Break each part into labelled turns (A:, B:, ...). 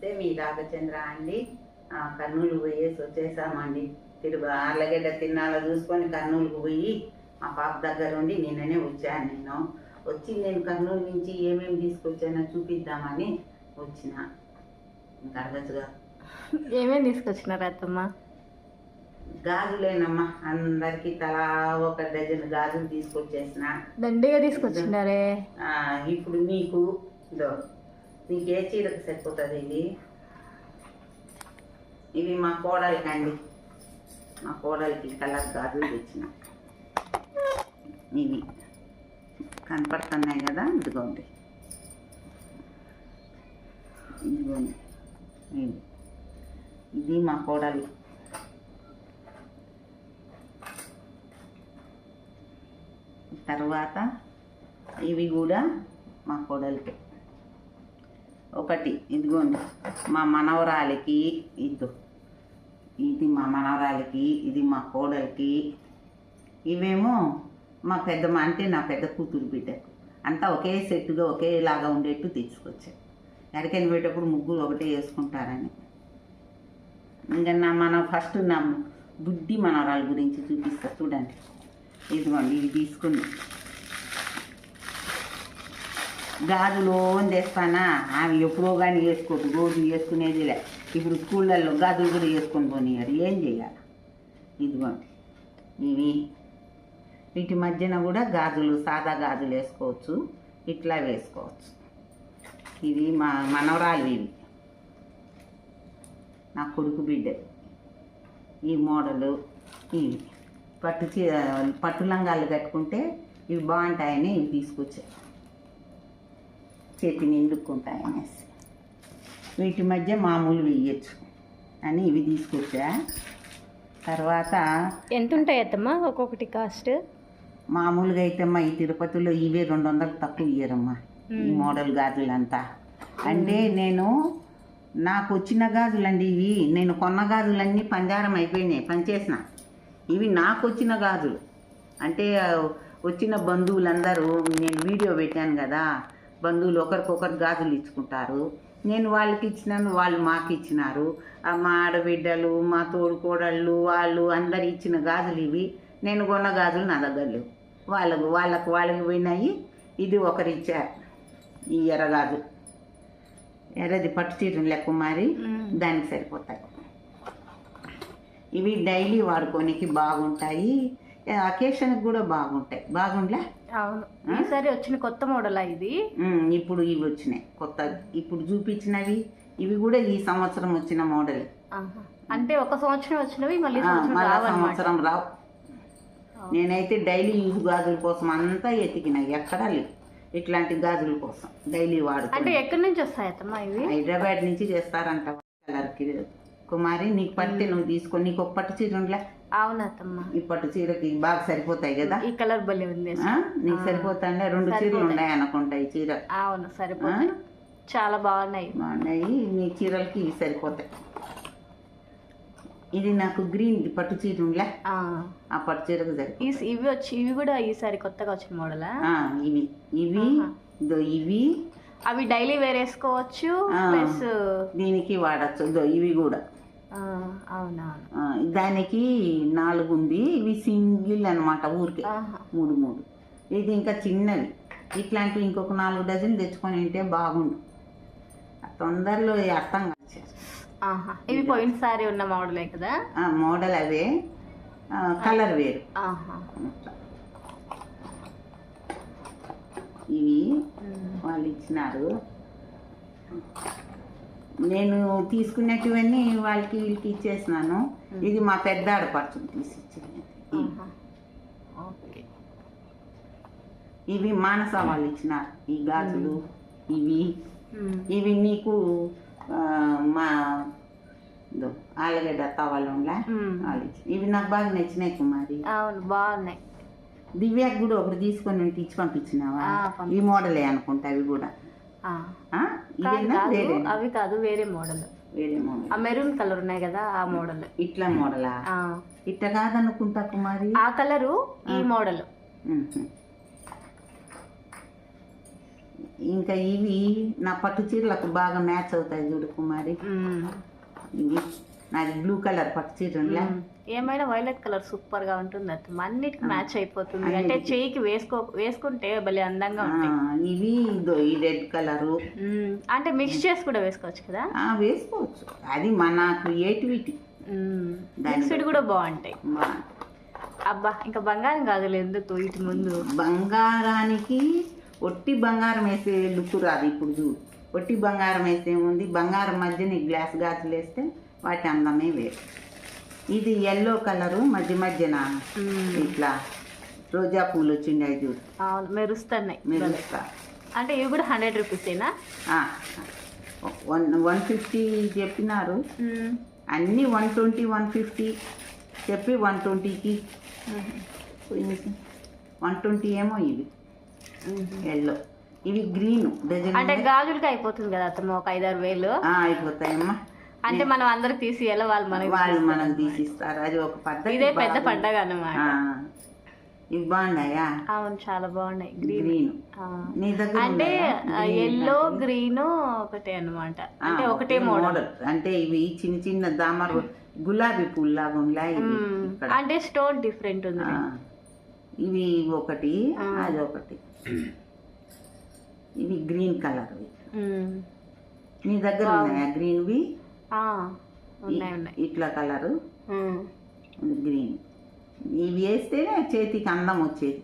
A: నమస్తే మీ రామచంద్ర అండి. కర్నూలు పోయేసి వచ్చేసామండి. తిరుగు ఆర్లగడ్డ తిన్నాలో చూసుకొని కర్నూలుకు పోయి మా పాప దగ్గర ఉండి నిన్ననే వచ్చాను నేను. వచ్చి నేను కర్నూలు నుంచి ఏమేమి తీసుకొచ్చానో చూపిద్దామని వచ్చిన. ఇంకా అడగచ్చుగా.
B: ఏమేమి తీసుకొచ్చినారు అత్తమ్మ?
A: గాజులేనమ్మా. అందరికి తలా ఒక డజన్ గాజులు తీసుకొచ్చేసిన.
B: దండిగా తీసుకొచ్చినారే?
A: ఇప్పుడు నీకు ఇదో. మీకు ఏ చీరకు సరిపోతుంది ఇది. ఇవి మా కోడలికి అండి. మా కోడలికి కలర్ గాజులు తెచ్చిన. ఇవి. కనపడుతున్నాయి కదా ఇదిగోండి. ఇదిగోండి. ఇది మా కోడలి. తర్వాత ఇవి కూడా మా కోడలికి. ఒకటి. ఇదిగోండి. మా మనవరాలికి ఇద్దు. ఇది మా మనవరాలికి ఇది మా కోడలికి. ఇవేమో మా పెద్దమ్మ అంటే నా పెద్ద కూతురు బిడ్డకు. అంతా ఒకే సెట్టుగా ఒకేలాగా ఉండేట్టు తెచ్చుకొచ్చాను ఎక్కడికైనా పోయేటప్పుడు ముగ్గురు ఒకటే వేసుకుంటారని. ఇంకా నా మన ఫస్ట్ నా బుద్ధి మనవరాల గురించి చూపిస్తా చూడండి. ఇదిగోండి ఇవి తీసుకుంది. గాజులు ఓన్ తెస్తానా అవి ఎప్పుడో కానీ వేసుకోదు రోజు వేసుకునేదిలే ఇప్పుడు స్కూళ్ళల్లో గాజులు కూడా వేసుకొని పోనీయారు. ఏం చేయాలి? ఇదిగో ఇవి. వీటి మధ్యన కూడా గాజులు సాదా గాజులు వేసుకోవచ్చు. ఇట్లా వేసుకోవచ్చు. ఇవి మా మనవరాలు ఇవి నా కొడుకు బిడ్డ. ఈ మోడలు ఇవి. పట్టు పట్టు లంగాలు కట్టుకుంటే ఇవి బాగుంటాయని ఇవి తీసుకొచ్చాయి చేతి నిండుకుంటాయి అనేసి వీటి మధ్య మామూలు వేయచ్చు. అని ఇవి తీసుకొచ్చా? తర్వాత
B: ఎంత ఉంటాయి అత్తమ్మ ఒక్కొక్కటి కాస్ట్?
A: మామూలుగా అయితే అమ్మా ఈ తిరుపతిలో ఇవే రెండు వందలు తక్కువ ఇయ్యరమ్మా. ఈ మోడల్ గాజులంతా. అంటే నేను నాకు వచ్చిన గాజులండి ఇవి. నేను కొన్న గాజులన్నీ పంజారం అయిపోయినాయి పనిచేసిన. ఇవి నాకు వచ్చిన గాజులు. అంటే వచ్చిన బంధువులందరూ నేను వీడియో పెట్టాను కదా బంధువులు ఒకరికొకరు గాజులు ఇచ్చుకుంటారు. నేను వాళ్ళకి ఇచ్చినాను వాళ్ళు మాకు ఇచ్చినారు. మా ఆడబిడ్డలు మా తోడుకోడళ్ళు వాళ్ళు అందరు ఇచ్చిన గాజులు ఇవి నేను కొన్న గాజులు నా దగ్గర లేవు. వాళ్ళకు వాళ్ళకు వాళ్ళకి పోయినాయి. ఇది ఒకరు ఇచ్చారు ఈ ఎర్రగాజు ఎర్రది పట్టు చీరలు లెక్క మారి దానికి సరిపోతాయి. ఇవి డైలీ వాడుకోనికి బాగుంటాయి. అకేషన్కి కూడా బాగుంటాయి. బాగుండలే?
B: అవును. ఈసారి వచ్చిన కొత్త మోడల్ ఇది?
A: ఇప్పుడు ఇవి వచ్చినాయి. కొత్త ఇప్పుడు చూపించినవి. ఇవి కూడా ఈ సంవత్సరం వచ్చిన మోడల్.
B: అంటే ఒక సంవత్సరం వచ్చినవి మళ్ళీ సంవత్సరం
A: రావు. నేనైతే డైలీ యూజ్ గాజుల కోసం అంతా ఎతికిన. ఎక్కడా లేవు. ఇట్లాంటి గాజుల కోసం డైలీ
B: అంటే
A: వాడుకో
B: ఎక్కడి నుంచి వస్తాయి ఇవి?
A: హైదరాబాద్ నుంచి చేస్తారంట. కలర్కి. కుమారి నీకు పట్టి నువ్వు తీసుకొని నీకు ఒక పట్టు చీర ఉండలే?
B: అవును అత్తమ్మ
A: ఈ పట్టు చీరకి బాగా సరిపోతాయి కదా?
B: ఈ కలర్ భలే ఉంది
A: ఆ? నీకు సరిపోతాండే రెండు చీరలు ఉన్నాయి అనుకుంటా ఈ చీర.
B: అవును సరిపోతాయి. చాలా బాగున్నాయి.
A: బాగున్నాయి. నీ చీరలకి ఇవి సరిపోతాయి. ఇది నాకు గ్రీన్ పట్టు చీర
B: ఆ.
A: ఆ పట్టు చీరకు సరిపోతాయి
B: ఈ ఇవి వచ్చి ఇవి కూడా ఈసారి కొత్తగా వచ్చిన మోడలా?
A: ఇవి. ఇవి ఇవి.
B: అవి డైలీ వేర్ వేసుకోవచ్చు
A: ఆ.
B: ప్లస్
A: దీనికి వాడచ్చు. ఇదో ఇవి కూడా. దానికి నాలుగు ఉంది ఇవి సింగిల్ అన్నమాట ఊరికే. మూడు మూడు. ఇది ఇంకా చిన్నవి. ఇట్లాంటివి ఇంకొక నాలుగు డజన్ తెచ్చుకొని ఉంటే బాగుండు. తొందరలో అర్థం
B: ఆహా. ఇవి పోయినసారి ఉన్న మోడలే కదా?
A: మోడల్ అవే. కలర్ వేరు. ఇవి. వాళ్ళు ఇచ్చినారు. నేను తీసుకునేటివన్నీ వాళ్ళకి వీళ్ళకి ఇచ్చేసినాను. ఇది మా పెద్ద ఆడపడుచు తీసి ఇచ్చింది
B: ఆహా. ఓకే.
A: ఇవి మానస వాళ్ళు ఇచ్చినారు. ఈ గాజులు ఇవి. ఇవి నీకు మా ఆలుగడ్డ తవాళ్ళు ఉండలే. వాళ్ళు ఇవి నాకు బాగా నచ్చినాయి కుమారి.
B: అవును బాగున్నాయి.
A: దివ్యాకి కూడా ఒకటి తీసుకొని ఇచ్చి పంపించినావా? ఈ మోడలే అనుకుంటా అవి కూడా.
B: అవి కాదు వేరే మోడల్.
A: వేరే మోడల్.
B: ఆ మెరూన్ కలర్ ఉన్నాయి కదా ఆ మోడల్.
A: ఇట్లా మోడలా?
B: ఆ.
A: ఇట్ట కాదనుకుంటా కుమారి.
B: ఆ కలరు ఈ మోడల్.
A: ఇంకా ఇవి నా పట్టు చీరలకు బాగా మ్యాచ్ అవుతాయి చూడు కుమారి. ఇవి. నాది బ్లూ కలర్ పట్టు చీర.
B: ఏమైనా వైలెట్ కలర్ సూపర్గా ఉంటుంది అత్తమ్మ అన్నిటికి మ్యాచ్ అయిపోతుంది. అంటే. చెయ్యికి వేసుకో వేసుకుంటే భలే అందంగా
A: ఆ,
B: ఉంటాయి.
A: ఇవి ఇదో ఈ రెడ్ కలరు.
B: అంటే మిక్స్ చేసి కూడా వేసుకోవచ్చు కదా?
A: వేసుకోవచ్చు. అది మన క్రియేటివిటీ.
B: మిక్స్డ్ కూడా బాగుంటాయి. అబ్బా ఇంకా బంగారం కాదులే ఎందుకు ఇటు ముందు?
A: బంగారానికి ఒట్టి బంగారం వేసే లుక్ రాదు ఇప్పుడు చూడు. ఒట్టి బంగారం వేస్తే ఏముంది? బంగారం మధ్యన గ్లాస్ గాజులు వేస్తే వాటి అందమే వేరు. ఇది ఎల్లో కలరు మధ్య మధ్యన. ఇట్లా రోజా పూలు వచ్చిండే చూడు.
B: అవును మెరుస్తున్నాయి.
A: మెరుస్తా.
B: అంటే ఇవి కూడా హండ్రెడ్ రూపీసేనా
A: వన్ వన్ ఫిఫ్టీ చెప్పినారు. అన్నీ వన్ ట్వంటీ వన్ ఫిఫ్టీ చెప్పి వన్ ట్వంటీకి వన్ ట్వంటీ ఏమో ఇవి. ఎల్లో ఇవి గ్రీన్
B: అంటే గాజులకి అయిపోతుంది కదా అత్తమ్మ ఒక ఐదారు వేలు.
A: అయిపోతాయమ్మా.
B: అంటే మనం అందరు తీసి ఎలా వాళ్ళు మనకి
A: వాళ్ళు మనం తీసిస్తారు. అది ఒక పద్ధతి
B: ఇదే పెద్ద. పండగ అన్నమాట.
A: ఇవి బాగున్నాయా?
B: అవును చాలా బాగున్నాయి. గ్రీన్ అంటే ఎల్లో? గ్రీన్ ఒకటే అన్నమాట.
A: ఆ,
B: అంటే ఒకటే మోడల్
A: అంటే ఇవి చిన్న చిన్న దామర గులాబీ పూలు లాగా ఉన్నాయి
B: అంటే స్టోన్ డిఫరెంట్ ఉంది.
A: ఇవి ఒకటి. అది ఒకటి. ఇవి గ్రీన్ కలర్
B: మ్మ్.
A: నీ దగ్గర ఉన్నాయా గ్రీన్వి
B: ఉన్నాయి ఉన్నాయి.
A: ఇట్లా కలరు. గ్రీన్. ఇవి వేస్తేనే చేతికి అందం వచ్చేది.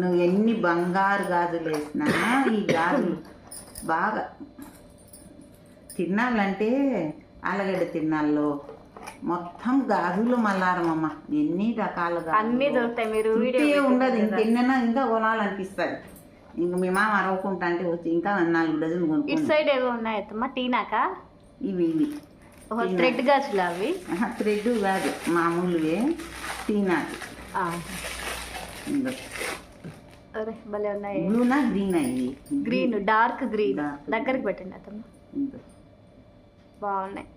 A: నువ్వు ఎన్ని బంగారు గాజులు వేసినా ఈ గాజులు బాగా తిన్నాళ్ళంటే ఆలగడ్డ తిన్నాళ్ళు. మొత్తం గాజులు మల్లారమమ్మ ఎన్ని రకాల గాజులు.
B: అన్ని దొరుకుతాయి మీరు
A: ఉండదు. ఇంకెన్నైనా ఇంకా కొనాలనిపిస్తుంది. ఇంక మీ మామ అరవకుంటా అంటే వచ్చి ఇంకా నాలుగు డజన్
B: ఇటు సైడ్ ఏవో ఉన్నాయి అత్తమ్మ టీనాకా?
A: ఇవి ఇవి.
B: థ్రెడ్ గాజులు అవి?
A: థ్రెడ్ కాదు మామూలువే
B: అరే భలే ఉన్నాయి.
A: బ్లూనా గ్రీన్ అయ్యి
B: గ్రీన్ డార్క్ గ్రీన్ దగ్గరికి పెట్టండి
A: ఇందో
B: బాగున్నాయి.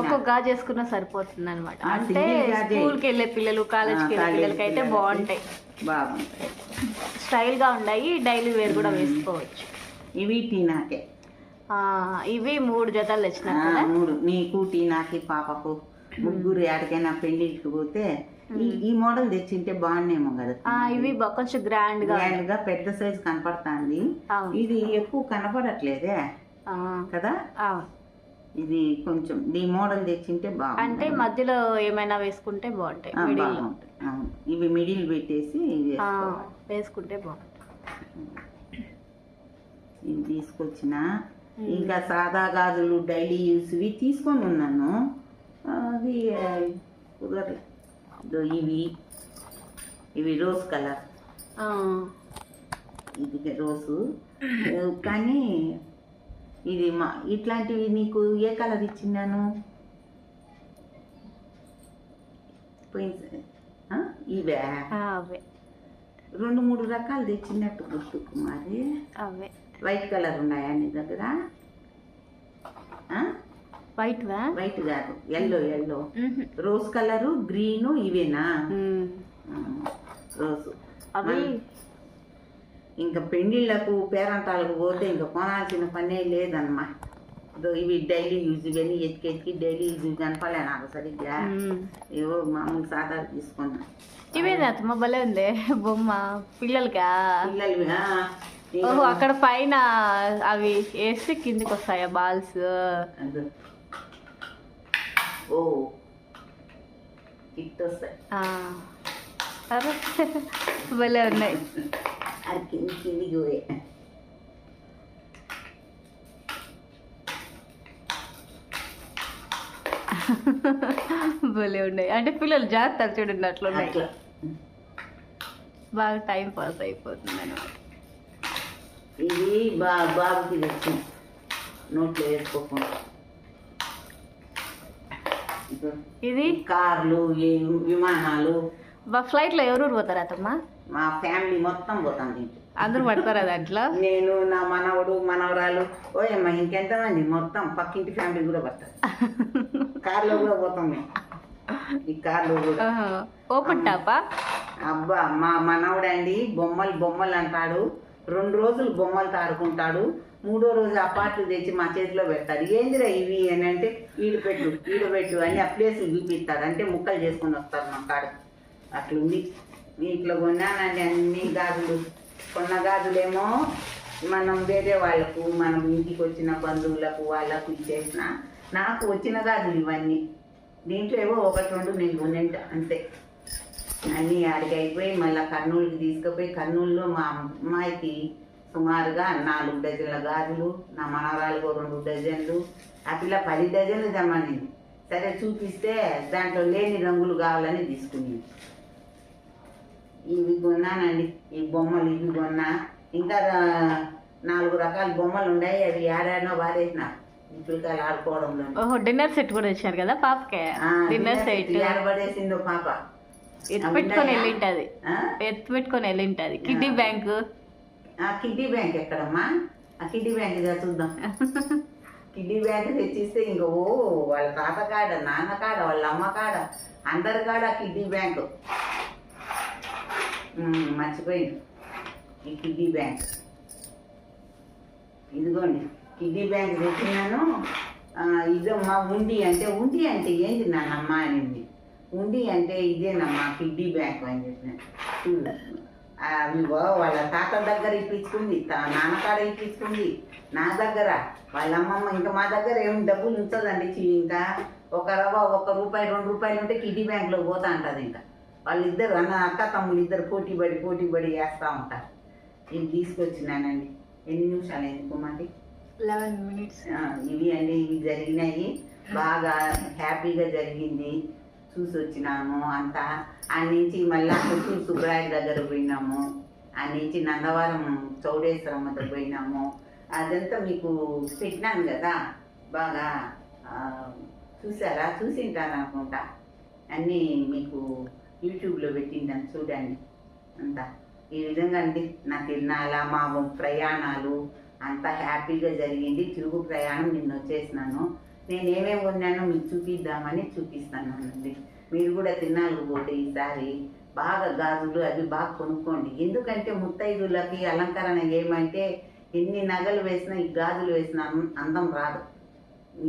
B: ఒక్కొక్క గాజు వేసుకున్నా సరిపోతుంది అనమాట అంటే. స్కూల్కి వెళ్ళే పిల్లలు కాలేజ్కి వెళ్ళే పిల్లలకి అయితే. బాగుంటాయి.
A: బాగుంటాయి.
B: స్టైల్గా ఉన్నాయి డైలీ వేర్ కూడా వేసుకోవచ్చు.
A: ఇవి టీనాకే.
B: ఇవి మూడు జతలు తెచ్చిన
A: ఆ,
B: కదా?
A: మూడు. నీకు పాపకు ముగ్గురు ఎక్కడికైనా పెళ్ళికి పోతే ఈ మోడల్ తెచ్చింటే బాగున్నాయేమో కదా
B: ఇవి కొంచెం
A: గ్రాండ్గా గ్రాండ్గా పెద్ద సైజ్ కనపడుతుంది. ఇది ఎక్కువ కనపడట్లేదే కదా? ఇది కొంచెం ఈ మోడల్ తెచ్చింటే
B: అంటే
A: బాగుంటుంది
B: మధ్యలో ఏమైనా వేసుకుంటే బాగుంటాయి.
A: ఇవి మిడిల్ పెట్టేసి.
B: వేసుకుంటే బాగుంటాయి.
A: ఇవి తీసుకొచ్చిన. ఇంకా సాదా గాజులు డైలీ యూస్వి తీసుకొని ఉన్నాను. అది ఆ, కుదరలే. ఇదో ఇవి. ఇవి రోజ్ కలర్. ఇది రోజు. కానీ ఇది మా ఇట్లాంటివి నీకు ఏ కలర్ ఇచ్చినాను పోయింది ఆ? ఇవే.
B: అవే.
A: రెండు మూడు రకాలు తెచ్చినట్టు గుర్తు కుమారి
B: అవే.
A: వైట్ కలర్ ఉన్నాయా నీ దగ్గర?
B: వైట్
A: వైట్ కాదు. Yellow yellow rose colour green ఇవేనా? రోజ్
B: అవి?
A: ఇంకా పెళ్ళిళ్ళకు పేరంటాలకు పోతే ఇంకా కొనాల్సిన పనే లేదమ్మా. ఇదో ఇవి డైలీ యూజ్ ఇవన్నీ ఎత్తికి డైలీ యూజ్ కనపలే నాకు సరిగ్గా. ఏవో మామూలు సాదా తీసుకున్నా.
B: ఇవేనా భలే ఉంది. బొమ్మ. పిల్లలకా?
A: పిల్లలు
B: ఓహో అక్కడ పైన అవి వేసి కిందికి వస్తాయా బాల్స్.
A: ఓ కిట్ వస్తాయి.
B: అరే భలే ఉన్నాయి.
A: అది కింది కిందికి పోయే
B: భలే ఉన్నాయి. అంటే పిల్లలు జాగ్రత్తలు చూడండి
A: అట్లా
B: బాగా టైం పాస్ అయిపోతుంది అనమాట
A: ఇది బా బాబుకి తెచ్చింది నోట్లో వేసుకోకుండా ఇదో? కార్లు విమానాలు.
B: ఫ్లైట్లో ఎవరు పోతారు అత్తమ్మ?
A: మా ఫ్యామిలీ మొత్తం పోతాం దీంట్లో.
B: అందరూ పడతారా దాంట్లో?
A: నేను నా మనవడు మనవరాలు. ఓయమ్మ ఇంకెంతమంది? మొత్తం పక్కింటి ఫ్యామిలీ కూడా పడతారు. కార్లో కూడా పోతాం మేము. ఈ కార్లో కూడా.
B: ఓపెన్ టాపా?
A: అబ్బా మా మనవడండి బొమ్మలు బొమ్మలు అంటాడు. రెండు రోజులు బొమ్మలు తాడుకుంటాడు మూడో రోజు ఆ పాటలు తెచ్చి మా చేతిలో పెడతాడు. ఏందిరా ఇవి అని అంటే ఈడు పెట్టు ఈడు పెట్టు అని ఆ ప్లేసులు చూపిస్తారు అంటే ముక్కలు చేసుకొని వస్తారు మా కాడ. అట్లుంది. ఇట్లా కొన్నానండి అన్ని గాజులు. కొన్న గాజులేమో మనం వేరే వాళ్ళకు మనం ఇంటికి వచ్చిన బంధువులకు వాళ్ళకు ఇచ్చేసిన నాకు వచ్చిన గాజులు ఇవన్నీ. దీంట్లో ఏవో ఒకటి రెండు నేను కొనేంట అంతే. అన్నీ అయిపోయి మళ్ళీ కర్నూలుకి తీసుకుపోయి కర్నూలులో మా అమ్మాయికి సుమారుగా నాలుగు డజన్ల గాజులు నా మనవరాలకు రెండు డజన్లు ఆ పిల్ల పది డజన్లు తెమ్మనింది సరే చూపిస్తే దాంట్లో లేని రంగులు కావాలని తీసుకుని. ఇవి కొన్నానండి. ఈ బొమ్మలు ఇవి కొన్నా. ఇంకా నాలుగు రకాల బొమ్మలు ఉన్నాయి. అవి ఏడాడనో వారేసిన పిల్లకాయలు ఆడుకోవడంలో
B: ఓహో డిన్నర్ సెట్ కూడా వచ్చారు కదా పాపకే? Dinner set.
A: ఏడబడేసిందో పాప.
B: ఎత్తు పెట్టుకొని వెళ్ళింటది? ఎత్తు పెట్టుకొని వెళ్ళింటది. Kidney bank.
A: ఆ కిడ్నీ బ్యాంక్ ఎక్కడమ్మా? ఆ కిడ్నీ బ్యాంక్ చూద్దాం. కిడ్నీ బ్యాంక్ తెచ్చిస్తే ఇంక ఓ వాళ్ళ తాత కాడ నాన్న కాడ వాళ్ళ అమ్మ కాడ అందరి కాడ కిడ్నీ బ్యాంక్. మర్చిపోయింది. ఈ కిడ్నీ బ్యాంక్. ఇదిగోండి కిడ్నీ బ్యాంక్ తెచ్చినాను. ఇదమ్మా ఉండి అంటే ఉండి అంటే ఏంటి నాన్నమ్మ అనింది. ఉండి అంటే ఇదేనమ్మా కిడ్నీ బ్యాంక్ అని చెప్పిన చూడు అవిగో వాళ్ళ తాత దగ్గర ఇప్పించుకుంది తా- నాన్నకాడ ఇప్పించుకుంది. నా దగ్గర. వాళ్ళ అమ్మమ్మ ఇంకా మా దగ్గర ఏం డబ్బులు ఉంచదండి ఇంకా. ఒక రవ్వ ఒక రూపాయి రెండు రూపాయలు ఉంటే కిడ్నీ బ్యాంక్లో పోతా ఉంటుంది ఇంకా. వాళ్ళిద్దరు అన్న అక్క తమ్ముళ్ళు ఇద్దరు పోటీ పడి పోటీ పడి వేస్తూ ఉంటారు. ఇవి తీసుకొచ్చినానండి. ఎన్ని నిమిషాలు ఎందుకు మాది
B: లెవెన్ మినిట్స్.
A: ఇవి అండి ఇవి జరిగినాయి. బాగా హ్యాపీగా జరిగింది. చూసి వచ్చినాము అంతా. ఆ నుంచి మళ్ళా పుత్తూరు సుబ్బరాయ దగ్గర పోయినాము. ఆ నుంచి నందవరం చౌడేశ్వరం దగ్గర పోయినాము. అదంతా మీకు పెట్టినాను కదా బాగా చూసారా? చూసింటాను అనుకుంటా. అన్నీ మీకు యూట్యూబ్లో పెట్టిందని చూడండి. అంతా. ఈ విధంగా అండి నా తిరునాళ్ళ మా ప్రయాణాలు అంతా హ్యాపీగా జరిగింది. తిరుగు ప్రయాణం నిన్న వచ్చేసినాను నేను ఏమేమి కొన్నానో మీకు చూపిద్దామని చూపిస్తాను అండి. మీరు కూడా తినాలి పోతే ఈసారి బాగా గాజులు అవి బాగా కొనుక్కోండి. ఎందుకంటే ముత్తైదులకి అలంకరణ ఏమంటే ఎన్ని నగలు వేసినా ఈ గాజులు వేసినా అందం రాదు.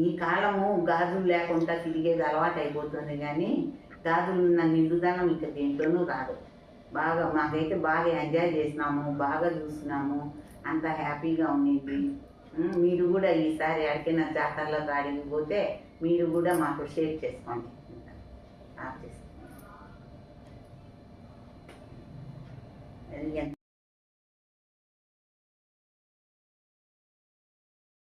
A: ఈ కాలము గాజులు లేకుండా తిరిగేది అలవాటు అయిపోతుంది కానీ గాజులు ఉన్న నిండుదనం ఇక దేంట్లోనూ రాదు. బాగా మాకైతే బాగా ఎంజాయ్ చేసినాము బాగా చూసినాము. అంత హ్యాపీగా ఉండేది. మీరు కూడా ఈసారి అడిగిన జాతరలో గాడికి పోతే మీరు కూడా మాకు షేర్ చేసుకోండి. ఆఫీస్